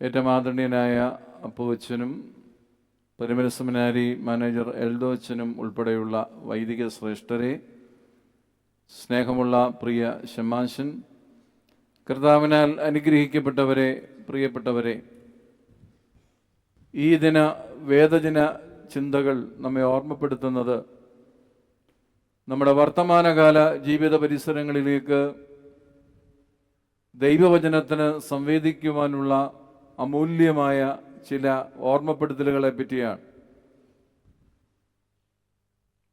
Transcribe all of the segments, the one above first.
ഏറ്റവും ആദരണീയനായ അപ്പുവച്ചനും പരിമല സെമിനാരി മാനേജർ എൽദോച്ചനും ഉൾപ്പെടെയുള്ള വൈദിക ശ്രേഷ്ഠരെ സ്നേഹമുള്ള പ്രിയ ഷമാശൻ കർത്താവിനാൽ അനുഗ്രഹിക്കപ്പെട്ടവരെ പ്രിയപ്പെട്ടവരെ ഈ ദിന വേദജന ചിന്തകൾ നമ്മെ ഓർമ്മപ്പെടുത്തുന്നത് നമ്മുടെ വർത്തമാനകാല ജീവിത പരിസരങ്ങളിലേക്ക് ദൈവവചനത്തിന് സംവേദിക്കുവാനുള്ള അമൂല്യമായ ചില ഓർമ്മപ്പെടുത്തലുകളെ പറ്റിയാണ്.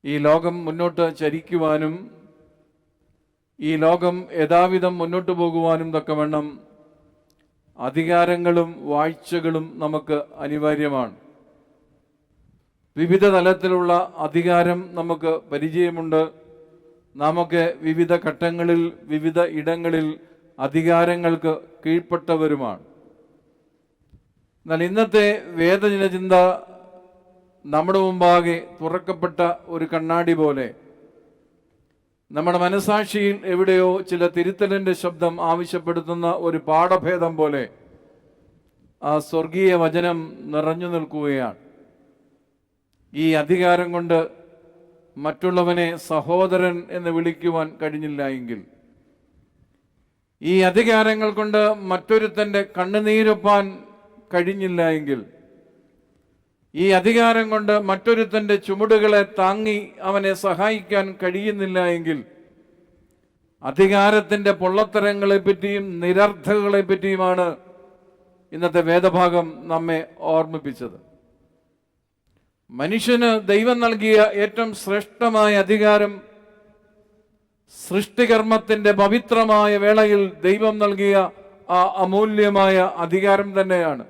ഈ ലോകം മുന്നോട്ട് ചരിക്കുവാനും ഈ ലോകം യഥാവിധം മുന്നോട്ട് പോകുവാനും തക്കവണ്ണം അധികാരങ്ങളും വാഴ്ചകളും നമുക്ക് അനിവാര്യമാണ്. വിവിധ തലത്തിലുള്ള അധികാരം നമുക്ക് പരിചയമുണ്ട്. നമുക്ക് വിവിധ ഘട്ടങ്ങളിൽ വിവിധ ഇടങ്ങളിൽ അധികാരങ്ങൾക്ക് കീഴ്പ്പെട്ടവരുമാണ്. എന്നാൽ ഇന്നത്തെ വേദജന ചിന്ത നമ്മുടെ മുമ്പാകെ തുറക്കപ്പെട്ട ഒരു കണ്ണാടി പോലെ നമ്മുടെ മനസാക്ഷിയിൽ എവിടെയോ ചില തിരുത്തലിന്റെ ശബ്ദം ആവശ്യപ്പെടുത്തുന്ന ഒരു പാഠഭേദം പോലെ ആ സ്വർഗീയ വചനം നിറഞ്ഞു നിൽക്കുകയാണ്. ഈ അധികാരം കൊണ്ട് മറ്റുള്ളവനെ സഹോദരൻ എന്ന് വിളിക്കുവാൻ കഴിഞ്ഞില്ല എങ്കിൽ ഈ അധികാരങ്ങൾ കൊണ്ട് മറ്റൊരുത്തന്റെ കണ്ണുനീരൊപ്പാൻ കഴിഞ്ഞില്ല എങ്കിൽ ഈ അധികാരം കൊണ്ട് മറ്റൊരുത്തന്റെ ചുമടുകളെ താങ്ങി അവനെ സഹായിക്കാൻ കഴിയുന്നില്ല എങ്കിൽ അധികാരത്തിന്റെ പൊള്ളത്തരങ്ങളെ പറ്റിയും നിരർത്ഥകളെ പറ്റിയുമാണ് ഇന്നത്തെ വേദഭാഗം നമ്മെ ഓർമ്മിപ്പിച്ചത്. മനുഷ്യന് ദൈവം നൽകിയ ഏറ്റവും ശ്രേഷ്ഠമായ അധികാരം സൃഷ്ടികർമ്മത്തിന്റെ പവിത്രമായ വേളയിൽ ദൈവം നൽകിയ ആ അമൂല്യമായ അധികാരം തന്നെയാണ്.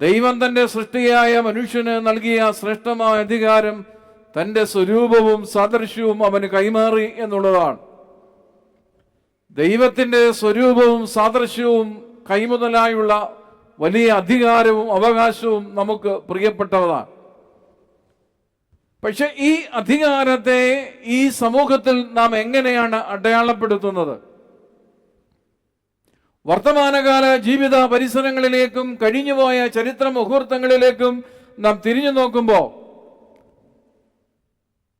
ദൈവം തന്റെ സൃഷ്ടിയായ മനുഷ്യന് നൽകിയ ശ്രേഷ്ഠമായ അധികാരം തന്റെ സ്വരൂപവും സാദൃശ്യവും അവന് കൈമാറി എന്നുള്ളതാണ്. ദൈവത്തിന്റെ സ്വരൂപവും സാദൃശ്യവും കൈമുതലായുള്ള വലിയ അധികാരവും അവകാശവും നമുക്ക് പ്രിയപ്പെട്ടതാണ് പക്ഷെ ഈ അധികാരത്തെ ഈ സമൂഹത്തിൽ നാം എങ്ങനെയാണ് അടയാളപ്പെടുത്തുന്നത്? വർത്തമാനകാല ജീവിത പരിസരങ്ങളിലേക്കും കഴിഞ്ഞുപോയ ചരിത്ര മുഹൂർത്തങ്ങളിലേക്കും നാം തിരിഞ്ഞു നോക്കുമ്പോൾ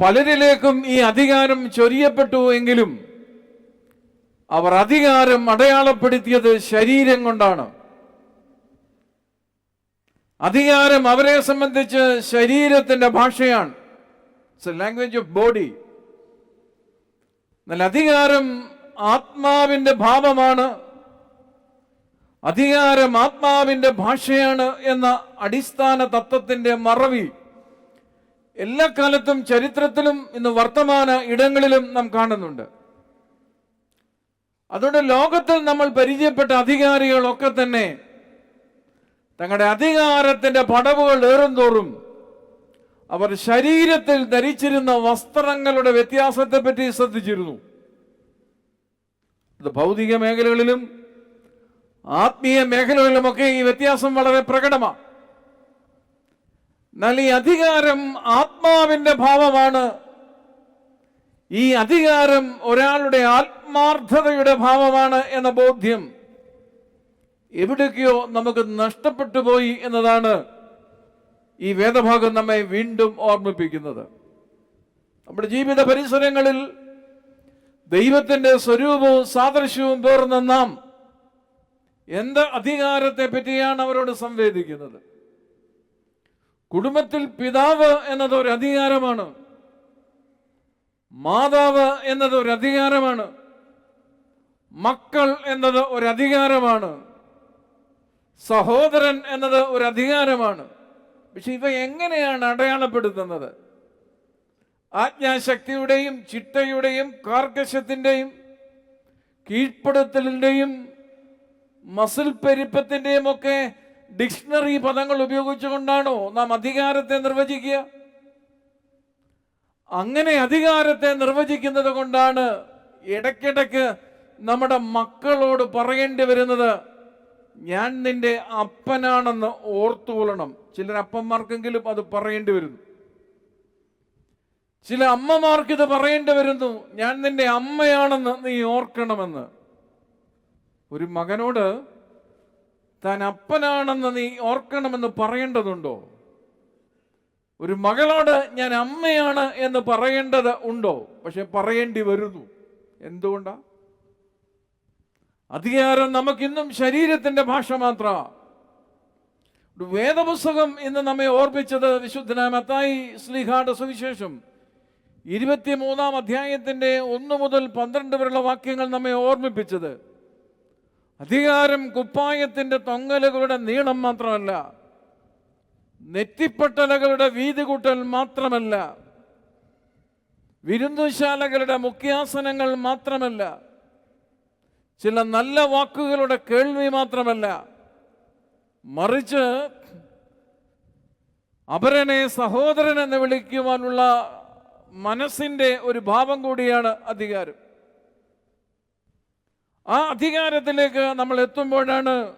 പലരിലേക്കും ഈ അധികാരം ചൊരിയപ്പെട്ടു എങ്കിലും അവർ അധികാരം അടയാളപ്പെടുത്തിയത് ശരീരം കൊണ്ടാണ്. അധികാരം അവരെ സംബന്ധിച്ച് ശരീരത്തിന്റെ ഭാഷയാണ്. ലാംഗ്വേജ് ഓഫ് ബോഡി എന്നാൽ അധികാരം ആത്മാവിന്റെ ഭാവമാണ്. അധികാരം ആത്മാവിന്റെ ഭാഷയാണ് എന്ന അടിസ്ഥാന തത്വത്തിന്റെ മറവി. എല്ലാ കാലത്തും ചരിത്രത്തിലും ഇന്ന് വർത്തമാന ഇടങ്ങളിലും നാം കാണുന്നുണ്ട്. അതുകൊണ്ട് ലോകത്തിൽ നമ്മൾ പരിചയപ്പെട്ട അധികാരികളൊക്കെ തന്നെ തങ്ങളുടെ അധികാരത്തിന്റെ പടവുകൾ ഏറുംതോറും അവർ ശരീരത്തിൽ ധരിച്ചിരുന്ന വസ്ത്രങ്ങളുടെ വ്യത്യാസത്തെ പറ്റി ശ്രദ്ധിച്ചിരുന്നു. ഇത് ഭൗതിക മേഖലകളിലും ആത്മീയ മേഖലകളിലുമൊക്കെ ഈ വ്യത്യാസം വളരെ പ്രകടമാണ്. എന്നാൽ ഈ അധികാരം ആത്മാവിന്റെ ഭാവമാണ്. ഈ അധികാരം ഒരാളുടെ ആത്മാർത്ഥതയുടെ ഭാവമാണ് എന്ന ബോധ്യം എവിടേക്കോ നമുക്ക് നഷ്ടപ്പെട്ടു പോയി എന്നതാണ് ഈ വേദഭാഗം നമ്മെ വീണ്ടും ഓർമ്മിപ്പിക്കുന്നത്. നമ്മുടെ ജീവിത പരിസരങ്ങളിൽ ദൈവത്തിന്റെ സ്വരൂപവും സാദൃശ്യവും പേർന്ന നാം എന്ത് അധികാരത്തെ പറ്റിയാണ് അവരോട് സംവേദിക്കുന്നത്? കുടുംബത്തിൽ പിതാവ് എന്നത് ഒരു അധികാരമാണ്. മാതാവ് എന്നത് ഒരു അധികാരമാണ്. മക്കൾ എന്നത് ഒരു അധികാരമാണ്. സഹോദരൻ എന്നത് ഒരു അധികാരമാണ്. പക്ഷെ ഇവ എങ്ങനെയാണ് അടയാളപ്പെടുത്തുന്നത്? ആജ്ഞാശക്തിയുടെയും ചിട്ടയുടെയും കാർക്കശത്തിന്റെയും കീഴ്പ്പെടുത്തലിന്റെയും മസിൽ പെരുപ്പത്തിന്റെയും ഒക്കെ ഡിക്ഷണറി പദങ്ങൾ ഉപയോഗിച്ചുകൊണ്ടാണോ നാം അധികാരത്തെ നിർവചിക്കുക? അങ്ങനെ അധികാരത്തെ നിർവചിക്കുന്നത് കൊണ്ടാണ് ഇടയ്ക്കിടയ്ക്ക് നമ്മുടെ മക്കളോട് പറയേണ്ടി വരുന്നത് ഞാൻ നിന്റെ അപ്പനാണെന്ന് ഓർത്തുകൊള്ളണം. ചിലർ അപ്പന്മാർക്കെങ്കിലും അത് പറയേണ്ടി വരുന്നു. ചില അമ്മമാർക്ക് ഇത് പറയേണ്ടി വരുന്നു ഞാൻ നിന്റെ അമ്മയാണെന്ന് നീ ഓർക്കണമെന്ന്. ഒരു മകനോട് താൻ അപ്പനാണെന്ന് നീ ഓർക്കണമെന്ന് പറയേണ്ടതുണ്ടോ? ഒരു മകളോട് ഞാൻ അമ്മയാണ് എന്ന് പറയേണ്ടത് ഉണ്ടോ? പക്ഷെ പറയേണ്ടി വരുന്നു. എന്തുകൊണ്ടാ? അധികാരം നമുക്കിന്നും ശരീരത്തിന്റെ ഭാഷ മാത്ര. വേദപുസ്തകം ഇന്ന് നമ്മെ ഓർപ്പിച്ചത് വിശുദ്ധനായ മത്തായി ശ്രീഹാട സുവിശേഷം. ഇരുപത്തിമൂന്നാം അധ്യായത്തിന്റെ ഒന്ന് മുതൽ പന്ത്രണ്ട് വരെയുള്ള വാക്യങ്ങൾ നമ്മെ ഓർമ്മിപ്പിച്ചത്. അധികാരം കുപ്പായത്തിന്റെ തൊങ്ങലുകളുടെ നീളം മാത്രമല്ല നെറ്റിപ്പട്ടലകളുടെ വീതി കൂട്ടൽ മാത്രമല്ല വിരുന്നുശാലകളുടെ മുഖ്യാസനങ്ങൾ മാത്രമല്ല ചില നല്ല വാക്കുകളുടെ കേൾവി മാത്രമല്ല മറിച്ച് അപരനെ സഹോദരൻ എന്ന് വിളിക്കുവാനുള്ള മനസ്സിന്റെ ഒരു ഭാവം കൂടിയാണ് അധികാരം. ആ അധികാരത്തിലേക്ക് നമ്മൾ എത്തുമ്പോഴാണ്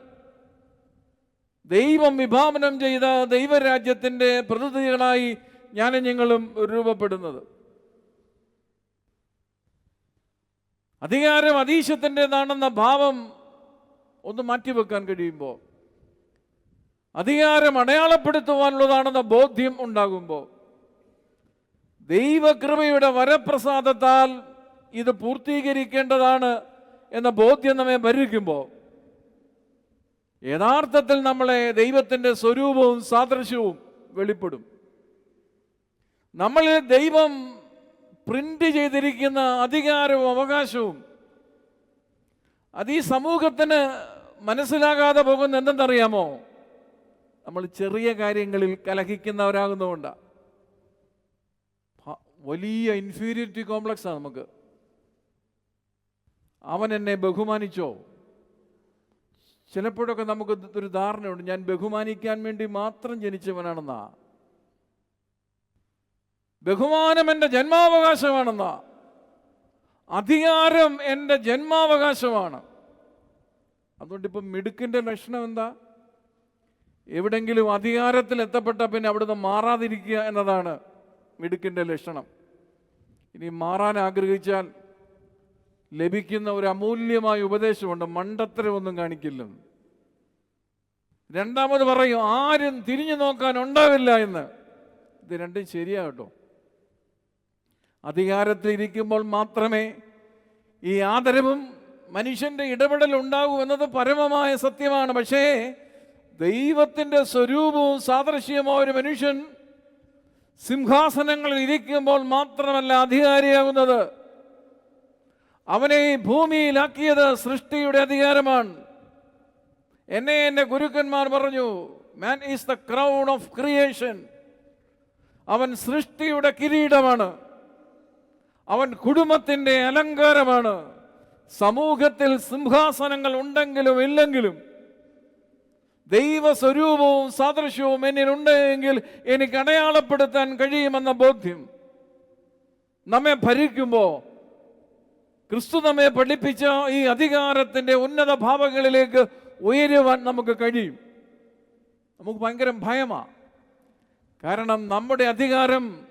ദൈവം വിഭാവനം ചെയ്ത ദൈവരാജ്യത്തിന്റെ പ്രതിനിധികളായി ഞാനും നിങ്ങളും രൂപപ്പെടുന്നത്. അധികാരം അതീശത്തിന്റെതാണെന്ന ഭാവം ഒന്ന് മാറ്റിവെക്കാൻ കഴിയുമ്പോൾ അധികാരം അടയാളപ്പെടുത്തുവാനുള്ളതാണെന്ന ബോധ്യം ഉണ്ടാകുമ്പോൾ ദൈവകൃപയുടെ വരപ്രസാദത്താൽ ഇത് പൂർത്തീകരിക്കേണ്ടതാണ് എന്ന ബോധ്യം നമ്മെ ഭരിക്കുമ്പോൾ യഥാർത്ഥത്തിൽ നമ്മളെ ദൈവത്തിന്റെ സ്വരൂപവും സാദൃശ്യവും വെളിപ്പെടും. നമ്മളിൽ ദൈവം പ്രിന്റ് ചെയ്തിരിക്കുന്ന അധികാരവും അവകാശവും അത് ഈ സമൂഹത്തിന് മനസ്സിലാകാതെ പോകുന്ന എന്തെന്നറിയാമോ? നമ്മൾ ചെറിയ കാര്യങ്ങളിൽ കലഹിക്കുന്നവരാകുന്നതുകൊണ്ടാണ് വലിയ ഇൻഫീരിയറിറ്റി കോംപ്ലക്സാണ് നമുക്ക്. അവൻ എന്നെ ബഹുമാനിച്ചോ? ചിലപ്പോഴൊക്കെ നമുക്ക് ഒരു ധാരണയുണ്ട് ഞാൻ ബഹുമാനിക്കാൻ വേണ്ടി മാത്രം ജനിച്ചവനാണെന്നാ. ബഹുമാനം എന്റെ ജന്മാവകാശമാണെന്നാ. അധികാരം എന്റെ ജന്മാവകാശമാണ്. അതുകൊണ്ട് ഇപ്പം മിടുക്കിന്റെ ലക്ഷണം എന്താ? എവിടെങ്കിലും അധികാരത്തിൽ എത്തപ്പെട്ട പിന്നെ അവിടുന്ന് മാറാതിരിക്കുക എന്നതാണ് മിടുക്കിന്റെ ലക്ഷണം. ഇനി മാറാൻ ആഗ്രഹിച്ചാൽ ലഭിക്കുന്ന ഒരു അമൂല്യമായ ഉപദേശമുണ്ട്. മണ്ടത്തരമൊന്നും കാണിക്കില്ലെന്ന് രണ്ടാമത് പറയും ആരും തിരിഞ്ഞു നോക്കാൻ ഉണ്ടാവില്ല എന്ന്. ഇത് രണ്ടും ശരിയാകട്ടോ അധികാരത്തിൽ ഇരിക്കുമ്പോൾ മാത്രമേ ഈ ആദരവും മനുഷ്യന്റെ ഇടപെടൽ ഉണ്ടാകൂ എന്നത് പരമമായ സത്യമാണ്. പക്ഷേ ദൈവത്തിന്റെ സ്വരൂപവും സാദൃശ്യമോ ഒരു മനുഷ്യൻ സിംഹാസനങ്ങളിൽ ഇരിക്കുമ്പോൾ മാത്രമല്ല അധികാരിയാകുന്നത് അവനെ ഈ ഭൂമിയിലാക്കിയത് സൃഷ്ടിയുടെ അധികാരമാണ്. എന്നെ എന്റെ ഗുരുക്കന്മാർ പറഞ്ഞു man is the crown of creation അവൻ സൃഷ്ടിയുടെ കിരീടമാണ്. അവൻ കുടുംബത്തിന്റെ അലങ്കാരമാണ്. സമൂഹത്തിൽ സിംഹാസനങ്ങൾ ഉണ്ടെങ്കിലും ഇല്ലെങ്കിലും ദൈവസ്വരൂപവും സാദൃശ്യവും എന്നിലുണ്ട് എങ്കിൽ എനിക്ക് അടയാളപ്പെടുത്താൻ കഴിയുമെന്ന ബോധ്യം നമ്മെ ഭരിക്കുമ്പോൾ ക്രിസ്തു നമ്മെ പഠിപ്പിച്ച ഈ അധികാരത്തിന്റെ ഉന്നത ഭാവങ്ങളിലേക്ക് ഉയരുവാൻ നമുക്ക് കഴിയും. നമുക്ക് ഭയങ്കര ഭയമാണ് കാരണം നമ്മുടെ അധികാരം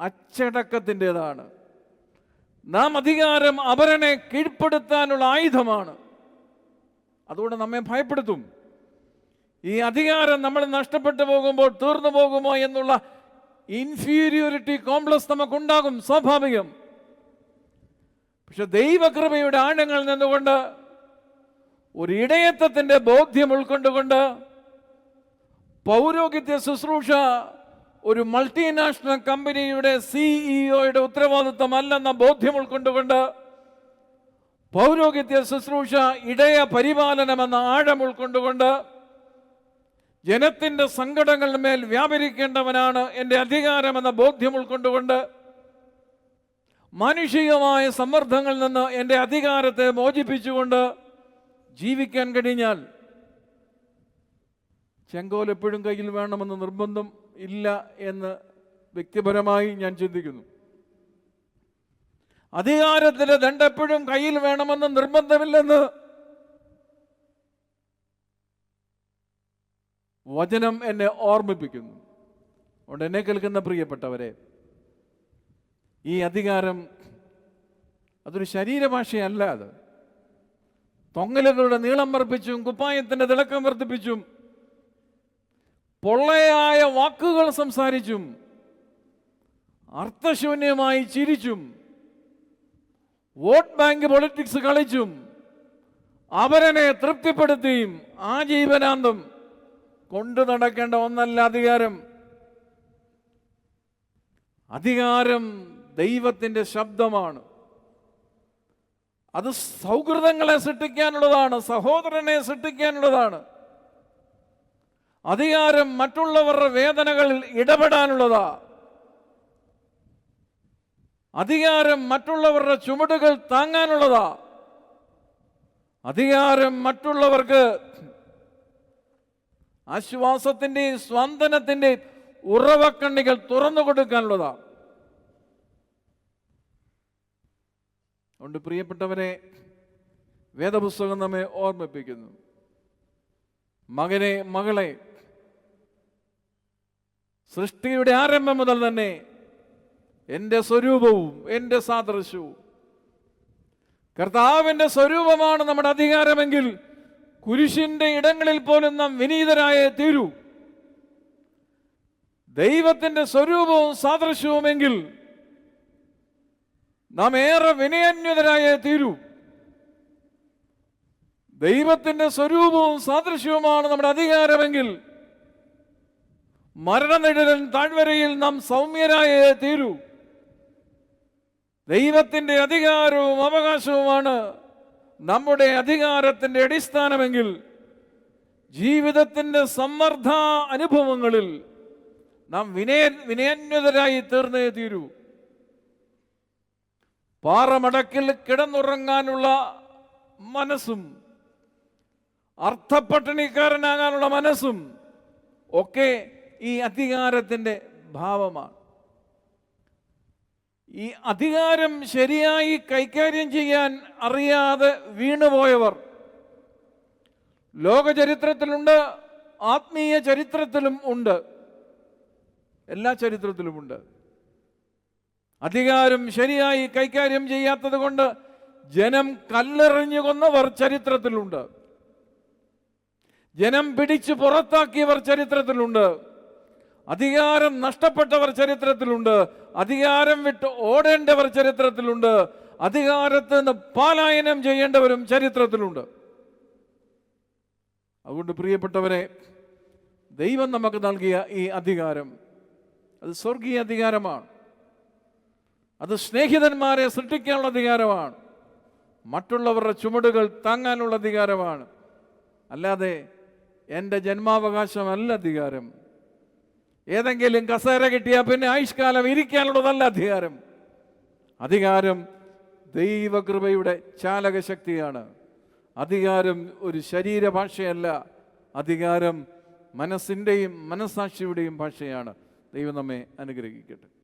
അച്ചടക്കത്തിന്റെതാണ്. നാം അധികാരം അവരനെ കീഴ്പ്പെടുത്താനുള്ള ആയുധമാണ്. അതുകൊണ്ട് നമ്മെ ഭയപ്പെടുത്തും. ഈ അധികാരം നമ്മൾ നഷ്ടപ്പെട്ടു പോകുമ്പോൾ തീർന്നു പോകുമോ എന്നുള്ള ഇൻഫീരിയോറിറ്റി കോംപ്ലക്സ് നമുക്കുണ്ടാകും സ്വാഭാവികം. പക്ഷെ ദൈവകൃപയുടെ ആഴങ്ങളിൽ നിന്നുകൊണ്ട് ഒരു ഇടയത്വത്തിന്റെ ബോധ്യം ഉൾക്കൊണ്ടുകൊണ്ട് പൗരോഹിത്യ ശുശ്രൂഷ ഒരു മൾട്ടിനാഷണൽ കമ്പനിയുടെ സിഇഒയുടെ ഉത്തരവാദിത്വമല്ലെന്ന ബോധ്യം ഉൾക്കൊണ്ടുകൊണ്ട് പൗരോഹിത്യ ശുശ്രൂഷ ഇടയ പരിപാലനമെന്ന ആഴം ഉൾക്കൊണ്ടുകൊണ്ട് ജനത്തിന്റെ സങ്കടങ്ങളുടെ മേൽ വ്യാപരിക്കേണ്ടവനാണ് എന്റെ അധികാരമെന്ന ബോധ്യം ഉൾക്കൊണ്ടുകൊണ്ട് മാനുഷികമായ സമ്മർദ്ദങ്ങളിൽ നിന്ന് എന്റെ അധികാരത്തെ മോചിപ്പിച്ചുകൊണ്ട് ജീവിക്കാൻ കഴിഞ്ഞാൽ ചെങ്കോൽ എപ്പോഴും കയ്യിൽ വേണമെന്ന് നിർബന്ധം ഇല്ല എന്ന് വ്യക്തിപരമായി ഞാൻ ചിന്തിക്കുന്നു. അധികാരത്തിന്റെ ദണ്ട് എപ്പോഴും കയ്യിൽ വേണമെന്ന് നിർബന്ധമില്ലെന്ന് വചനം എന്നെ ഓർമ്മിപ്പിക്കുന്നു. അതുകൊണ്ട് എന്നെ കേൾക്കുന്ന പ്രിയപ്പെട്ടവരെ ഈ അധികാരം അതൊരു ശരീരഭാഷയല്ല അത്. തൊങ്ങലുകളുടെ നീളം വർദ്ധിപ്പിച്ചും കുപ്പായത്തിന്റെ തിളക്കം വർദ്ധിപ്പിച്ചും പൊള്ളയായ വാക്കുകൾ സംസാരിച്ചും അർത്ഥശൂന്യമായി ചിരിച്ചും വോട്ട് ബാങ്ക് പൊളിറ്റിക്സ് കളിച്ചും അവരനെ തൃപ്തിപ്പെടുത്തിയും ആ ജീവനാന്തം കൊണ്ടു നടക്കേണ്ട ഒന്നല്ല അധികാരം. അധികാരം ദൈവത്തിന്റെ ശബ്ദമാണ്. അത് സൗഹൃദങ്ങളെ സൃഷ്ടിക്കാനുള്ളതാണ് സഹോദരനെ സൃഷ്ടിക്കാനുള്ളതാണ്. അധികാരം മറ്റുള്ളവരുടെ വേദനകളിൽ ഇടപെടാനുള്ളതാ. അധികാരം മറ്റുള്ളവരുടെ ചുമടുകൾ താങ്ങാനുള്ളതാ. അധികാരം മറ്റുള്ളവർക്ക് ആശ്വാസത്തിന്റെയും സ്വാന്തനത്തിന്റെയും ഉറവക്കണ്ണികൾ തുറന്നു കൊടുക്കാനുള്ളതാ അതുകൊണ്ട് പ്രിയപ്പെട്ടവരെ വേദപുസ്തകം നമ്മെ ഓർമ്മിപ്പിക്കുന്നു. മകനെ മകളെ സൃഷ്ടിയുടെ ആരംഭം മുതൽ തന്നെ എന്റെ സ്വരൂപവും എന്റെ സാദൃശ്യവും. കർത്താവിന്റെ സ്വരൂപമാണ് നമ്മുടെ അധികാരമെങ്കിൽ കുരിശിന്റെ ഇടങ്ങളിൽ പോലും നാം വിനീതരായ തീരൂ. ദൈവത്തിന്റെ സ്വരൂപവും സാദൃശ്യവുമെങ്കിൽ നാം ഏറെ വിനയന്യതരായ തീരൂ. ദൈവത്തിന്റെ സ്വരൂപവും സാദൃശ്യവുമാണ് നമ്മുടെ അധികാരമെങ്കിൽ മരണനിഴലൻ താഴ്വരയിൽ നാം സൗമ്യരായേ തീരൂ. ദൈവത്തിന്റെ അധികാരവും അവകാശവുമാണ് നമ്മുടെ അധികാരത്തിന്റെ അടിസ്ഥാനമെങ്കിൽ ജീവിതത്തിന്റെ സമ്മർദ്ദ അനുഭവങ്ങളിൽ നാം വിനയ വിനയന്യതരായി തീർന്നേ തീരൂ. പാറമടക്കിൽ കിടന്നുറങ്ങാനുള്ള മനസ്സും അർത്ഥപട്ടിണിക്കാരനാകാനുള്ള മനസ്സും ഒക്കെ ഈ അധികാരത്തിന്റെ ഭാവമാണ്. ഈ അധികാരം ശരിയായി കൈകാര്യം ചെയ്യാൻ അറിയാതെ വീണുപോയവർ ലോകചരിത്രത്തിലുണ്ട് ആത്മീയ ചരിത്രത്തിലും ഉണ്ട് എല്ലാ ചരിത്രത്തിലുമുണ്ട് അധികാരം ശരിയായി കൈകാര്യം ചെയ്യാത്തത് കൊണ്ട് ജനം കല്ലെറിഞ്ഞു കൊന്നവർ ചരിത്രത്തിലുണ്ട്. ജനം പിടിച്ചു പുറത്താക്കിയവർ ചരിത്രത്തിലുണ്ട്. അധികാരം നഷ്ടപ്പെട്ടവർ ചരിത്രത്തിലുണ്ട്. അധികാരം വിട്ട് ഓടേണ്ടവർ ചരിത്രത്തിലുണ്ട്. അധികാരത്ത് നിന്ന് പാലായനം ചെയ്യേണ്ടവരും ചരിത്രത്തിലുണ്ട്. അതുകൊണ്ട് പ്രിയപ്പെട്ടവരെ ദൈവം നമുക്ക് നൽകിയ ഈ അധികാരം അത് സ്വർഗീയ അധികാരമാണ്. അത് സ്നേഹിതന്മാരെ സൃഷ്ടിക്കാനുള്ള അധികാരമാണ്. മറ്റുള്ളവരുടെ ചുമടുകൾ താങ്ങാനുള്ള അധികാരമാണ്. അല്ലാതെ എന്റെ ജന്മാവകാശമല്ല അധികാരം. ഏതെങ്കിലും കസേര കിട്ടിയാൽ പിന്നെ ആയുഷ്കാലം ഇരിക്കാനുള്ളതല്ല അധികാരം. അധികാരം ദൈവകൃപയുടെ ചാലകശക്തിയാണ്. അധികാരം ഒരു ശരീരഭാഷയല്ല. അധികാരം മനസ്സിന്റെയും മനസ്സാക്ഷിയുടെയും ഭാഷയാണ്. ദൈവം നമ്മെ അനുഗ്രഹിക്കട്ടെ.